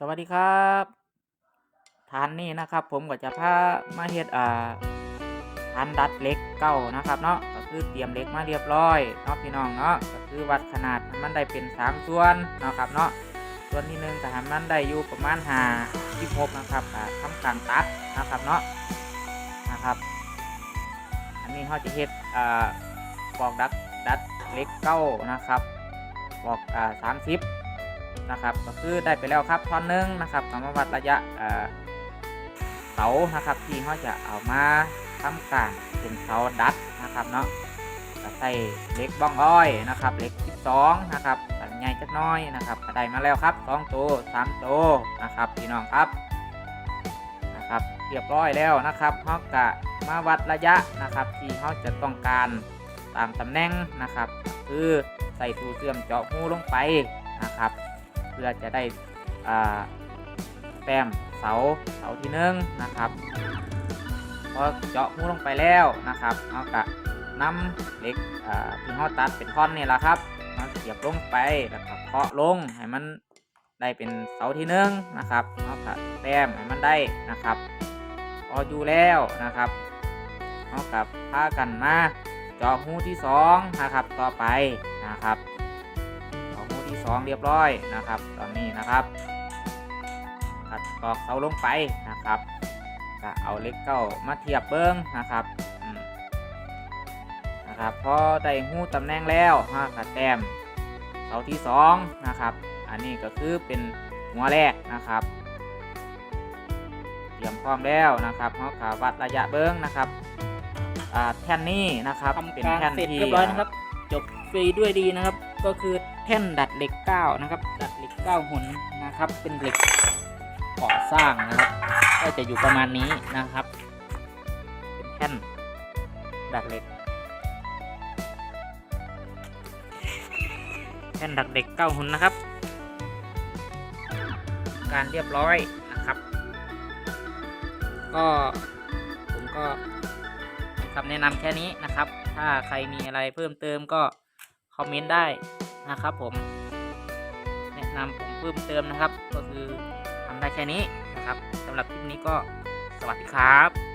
สวัสดีครับทานนี่นะครับ ผมก็จะพามาเฮ็ดอ่าทานดัดเล็กเก้านะครับเนาะก็คือเตรียมเล็กมาเรียบร้อยเนาะพี่น้องเนาะก็คือวัดขนาดมันได้เป็นสามส่วนนะครับเนาะส่วนที่หนึ่งก็ให้มันได้อยู่ประมาณห้าสิบหกนะครับอ่าทำการตัดนะครับเนาะนะครับ อันนี้เขาจะเฮ็ดอ่าปอกดัดดัดเล็กเก้านะครับปอกอ่าสามสิบ นะครับ ก็คือได้ไปแล้วครับท่อนหนึ่งนะครับก็มาวัดระยะเสานะครับที่เขาจะเอามาทำการเป็นเสาดัดนะครับเนาะใส่เหล็กบ้องอ้อยนะครับเหล็ก12นะครับสันใหญ่จักน้อยนะครับก็ได้มาแล้วครับ2ตัว3ตัวนะครับพี่น้องครับนะครับเรียบร้อยแล้วนะครับเขาก็มาวัดระยะนะครับที่เขาจะต้องการตามตำแหน่งนะครับ คือใส่ตูเสื่อมเจาะหูลงไปนะครับ พื่อจะได้แต้มเสาเสาที่หนึ่งนะครับพอเจาะหูลงไปแล้วนะครับเอากะนำเหล็กอ่าที่เขาตัดเป็นท่อนนี่แหละครับมาเสียบลงไปแล้วก็เคาะลงให้มันได้เป็นเสาที่หนึ่งนะครับเอากะแต้มให้มันได้นะครับพออยู่แล้วนะครับเอากับพากันมาเจาะหูที่สองนะครับต่อไปนะครับ เอาหมูที่สองเรียบร้อยนะครับ ตอนนี้นะครับตัดตอกเสาลงไปนะครับก็เอาเหล็กเก้ามาเทียบเบิ้งนะครับอืมนะครับพอได้หูตำแหน่งแล้วฮะกระแต้มเสาที่สองนะครับ อันนี้ก็คือเป็นหัวแรกนะครับเตรียมพร้อมแล้วนะครับเขากวัดระยะเบิ้งนะครับอ่าแท่นนี้นะครับทำเป็นการแท่นเสร็จที่เรียบร้อยนะครับจบฟ รีด้วยดีนะครับ ก็คือแท่นดัดเหล็กเก้านะครับ ดัดเหล็กเก้าหุ่นนะครับ เป็นเหล็กก่อสร้างนะครับ ก็จะอยู่ประมาณนี้นะครับ เป็นแท่นดัดเหล็ก แท่นดัดเหล็กเก้าหุ่นนะครับ การเรียบร้อยนะครับ ก็ผมก็คำแนะนำแค่นี้นะครับ ถ้าใครมีอะไรเพิ่มเติมก็ คอมเมนต์ได้นะครับผม แนะนำผมเพิ่มเติมนะครับ ก็คือทำได้แค่นี้นะครับสำหรับคลิปนี้ก็สวัสดีครับ